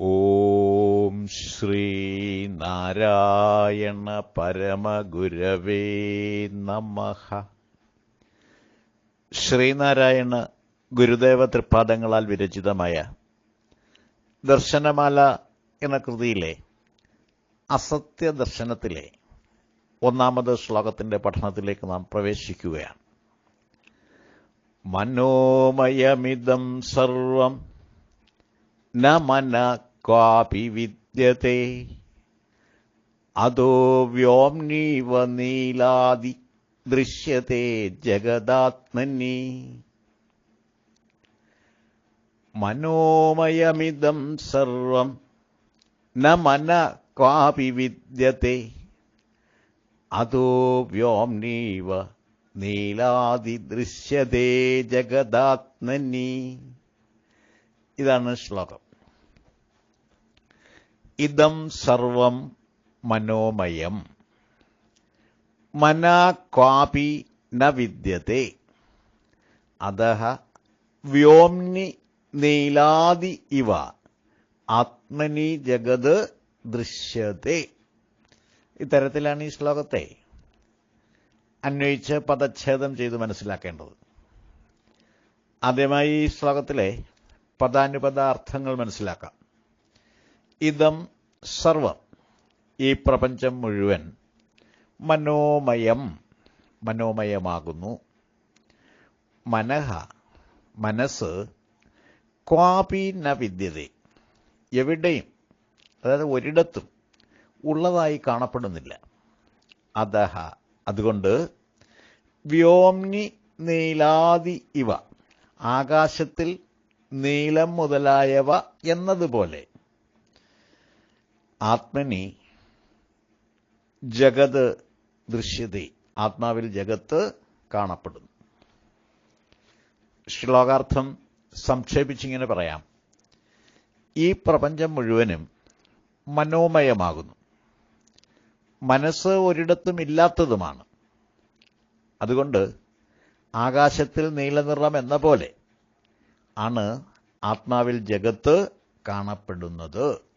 ഓം ശ്രീ നാരായണ പരമഗുരവേ നമഃ. ശ്രീനാരായണ ഗുരുദേവ തൃപ്പാദങ്ങളാൽ വിരചിതമായ ദർശനമാല എന്ന കൃതിയിലെ അസത്യ ദർശനത്തിലെ ഒന്നാമത് ശ്ലോകത്തിന്റെ പഠനത്തിലേക്ക് നാം പ്രവേശിക്കുകയാണ്. മനോമയമിതം സർവം ന മന ക്വാപി വിദ്യത്തെ അതോ വ്യോംനീവ നീലാദി ദൃശ്യത്തെ ജഗദാത്മനി. മനോമയമിതം സർവം ന മന ക്വാപി വിദ്യത്തെ അതോ വ്യോംനീവ നീലാദി ദൃശ്യതേ ജഗദാത്മനി. ഇതാണ് ശ്ലോകം. ഇതം സർവം മനോമയം. മനാ ക്വാപി ന വിദ്യത്തെ. അതഹ വ്യോംനി നീലാദി ഇവ. ആത്മനി ജഗത് ദൃശ്യത്തെ. ഇത്തരത്തിലാണ് ഈ ശ്ലോകത്തെ. അന്വയിച്ച് പദച്ഛേദം ചെയ്ത് മനസ്സിലാക്കേണ്ടത്. ആദ്യമായി ഈ ശ്ലോകത്തിലെ പദാനുപദ അർത്ഥങ്ങൾ മനസ്സിലാക്കാം. ഇതം സർവം. ഈ പ്രപഞ്ചം മുഴുവൻ മനോമയം മനോമയമാകുന്നു. മനഃ മനസ്സ് ക്വാപി ന വിദ്യത. എവിടെയും അതായത് ഒരിടത്തും ഉള്ളതായി കാണപ്പെടുന്നില്ല. അതഹ അതുകൊണ്ട് വ്യോംനി നീലാദി ഇവ ആകാശത്തിൽ നീലം മുതലായവ എന്നതുപോലെ ആത്മനി ജഗത് ദൃശ്യത. ആത്മാവിൽ ജഗത്ത് കാണപ്പെടുന്നു. ശ്ലോകാർത്ഥം സംക്ഷേപിച്ചിങ്ങനെ പറയാം. ഈ പ്രപഞ്ചം മുഴുവനും മനോമയമാകുന്നു. മനസ്സ് ഒരിടത്തും ഇല്ലാത്തതുമാണ് അതുകൊണ്ട് ആകാശത്തിൽ നീലനിറം എന്ന പോലെ ആണ് ആത്മാവിൽ ജഗത്ത് കാണപ്പെടുന്നത്.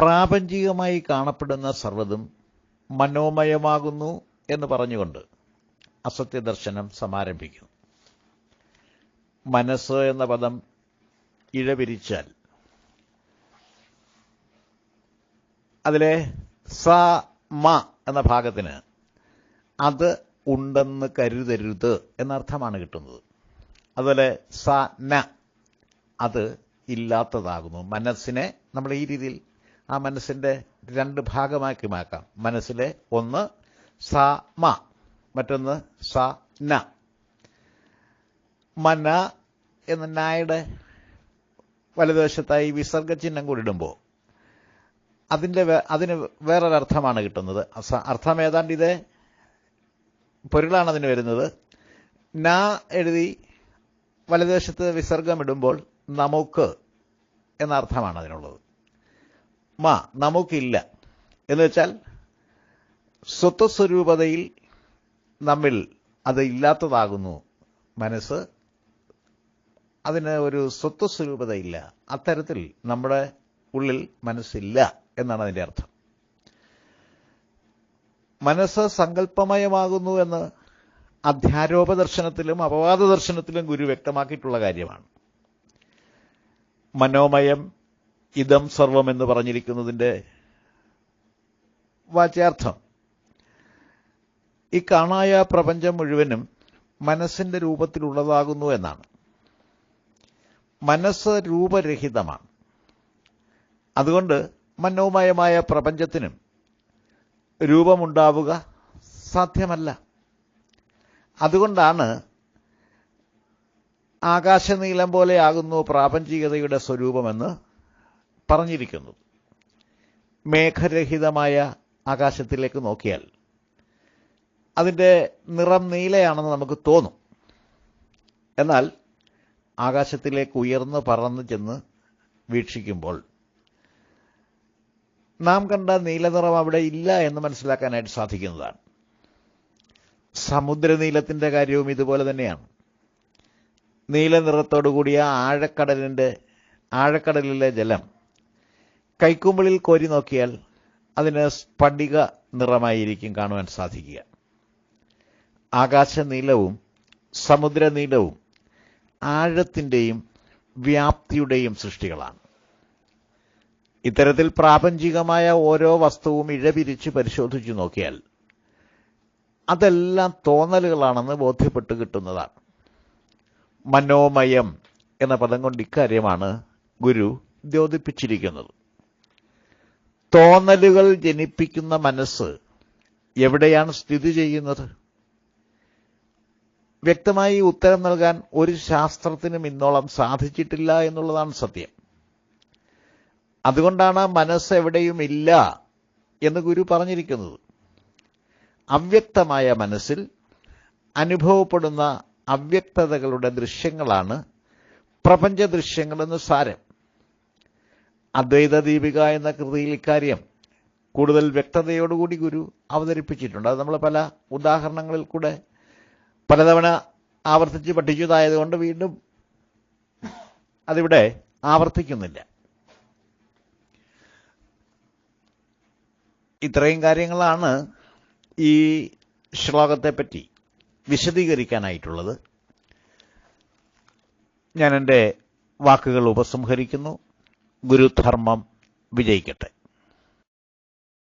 പ്രാപഞ്ചികമായി കാണപ്പെടുന്ന സർവതും മനോമയമാകുന്നു എന്ന് പറഞ്ഞുകൊണ്ട് അസത്യദർശനം സമാരംഭിക്കുന്നു. മനസ്സ് എന്ന പദം ഇഴപിരിച്ചാൽ അതിലെ സ മ എന്ന ഭാഗത്തിന് അത് ഉണ്ടെന്ന് കരുതരുത് എന്നർത്ഥമാണ് കിട്ടുന്നത്. അതുപോലെ സ ന അത് ഇല്ലാത്തതാകുന്നു. മനസ്സിനെ നമ്മൾ ഈ രീതിയിൽ ആ മനസ്സിന്റെ രണ്ട് ഭാഗമാക്കി മാക്കാം. മനസ്സിലെ ഒന്ന് സ മ. മറ്റൊന്ന് സ ന. മന എന്ന നായുടെ വലതുവശത്തായി വിസർഗ ചിഹ്നം കൂടി ഇടുമ്പോൾ അതിന്റെ അതിന് വേറൊരർത്ഥമാണ് കിട്ടുന്നത്. അർത്ഥം ഏതാണ്ട് ഇതേ. പൊരുളാണ് അതിന് വരുന്നത്. ന എഴുതി വലതുവശത്ത് വിസർഗം ഇടുമ്പോൾ നമുക്ക് എന്ന അർത്ഥമാണ് അതിനുള്ളത്. മ നമുക്കില്ല. എന്ന് വെച്ചാൽ സ്വത്വസ്വരൂപതയിൽ നമ്മിൽ അത് ഇല്ലാത്തതാകുന്നു മനസ്സ്. അതിന് ഒരു സ്വത്വസ്വരൂപതയില്ല. അത്തരത്തിൽ നമ്മുടെ ഉള്ളിൽ മനസ്സില്ല എന്നാണ് അതിന്റെ അർത്ഥം. മനസ്സ് സങ്കല്പമയമാകുന്നു എന്ന് അധ്യാരോപ ദർശനത്തിലും അപവാദ ദർശനത്തിലും ഗുരു വ്യക്തമാക്കിയിട്ടുള്ള കാര്യമാണ്. മനോമയം ഇതം സർവം എന്ന് പറഞ്ഞിരിക്കുന്നതിന്റെ വാച്യാർത്ഥം. ഈ കാണായ പ്രപഞ്ചം മുഴുവനും മനസ്സിന്റെ രൂപത്തിലുള്ളതാകുന്നു എന്നാണ്. മനസ്സ് രൂപരഹിതമാണ്. അതുകൊണ്ട് മനോമയമായ പ്രപഞ്ചത്തിനും രൂപമുണ്ടാവുക സാധ്യമല്ല. അതുകൊണ്ടാണ് ആകാശനീലം പോലെയാകുന്നു പ്രാപഞ്ചികതയുടെ സ്വരൂപമെന്ന് പറഞ്ഞിരിക്കുന്നത് മേഘരഹിതമായ ആകാശത്തിലേക്ക് നോക്കിയാൽ അതിന്റെ നിറം നീലയാണെന്ന് നമുക്ക് തോന്നും. എന്നാൽ ആകാശത്തിലേക്ക് ഉയർന്ന് പറന്ന് ചെന്ന് വീക്ഷിക്കുമ്പോൾ നാം കണ്ട നീലനിറം അവിടെ ഇല്ല എന്ന് മനസ്സിലാക്കാനായിട്ട് സാധിക്കുന്നതാണ്. സമുദ്രനീലത്തിന്റെ കാര്യവും ഇതുപോലെ തന്നെയാണ്. നീല നിറത്തോടുകൂടിയ ആഴക്കടലിന്റെ ആഴക്കടലിലെ ജലം കൈക്കുമ്പിളിൽ കോരി നോക്കിയാൽ അതിന് സ്ഫടിക നിറമായിരിക്കും കാണുവാൻ സാധിക്കുക. ആകാശനീലവും സമുദ്രനീലവും ആഴത്തിന്റെയും വ്യാപ്തിയുടെയും സൃഷ്ടികളാണ്. ഇത്തരത്തിൽ പ്രാപഞ്ചികമായ ഓരോ വസ്തുവും ഇഴപിരിച്ച് പരിശോധിച്ചു നോക്കിയാൽ അതെല്ലാം തോന്നലുകളാണെന്ന് ബോധ്യപ്പെട്ട് കിട്ടുന്നതാണ്. മനോമയം എന്ന പദം കൊണ്ട് ഇക്കാര്യമാണ് ഗുരു ദ്യോതിപ്പിച്ചിരിക്കുന്നത്. തോന്നലുകൾ ജനിപ്പിക്കുന്ന മനസ്സ് എവിടെയാണ് സ്ഥിതി ചെയ്യുന്നത്? വ്യക്തമായി ഉത്തരം നൽകാൻ ഒരു ശാസ്ത്രത്തിനും ഇന്നോളം സാധിച്ചിട്ടില്ല എന്നുള്ളതാണ് സത്യം. അതുകൊണ്ടാണ് മനസ്സ് എവിടെയും ഇല്ല എന്ന് ഗുരു പറഞ്ഞിരിക്കുന്നത്. അവ്യക്തമായ മനസ്സിൽ അനുഭവപ്പെടുന്ന അവ്യക്തതകളുടെ ദൃശ്യങ്ങളാണ് പ്രപഞ്ച ദൃശ്യങ്ങളെന്ന് സാരം. അദ്വൈത ദീപിക എന്ന കൃതിയിൽ ഇക്കാര്യം കൂടുതൽ വ്യക്തതയോടുകൂടി ഗുരു അവതരിപ്പിച്ചിട്ടുണ്ട്. അത് നമ്മൾ പല ഉദാഹരണങ്ങളിൽ കൂടെ പലതവണ ആവർത്തിച്ച് പഠിച്ചതായതുകൊണ്ട് വീണ്ടും അതിവിടെ ആവർത്തിക്കുന്നില്ല. ഇത്രയും കാര്യങ്ങളാണ് ഈ ശ്ലോകത്തെപ്പറ്റി വിശദീകരിക്കാനായിട്ടുള്ളത്. ഞാൻ എന്റെ വാക്കുകൾ ഉപസംഹരിക്കുന്നു. ഗുരുധർമ്മം വിജയിക്കട്ടെ.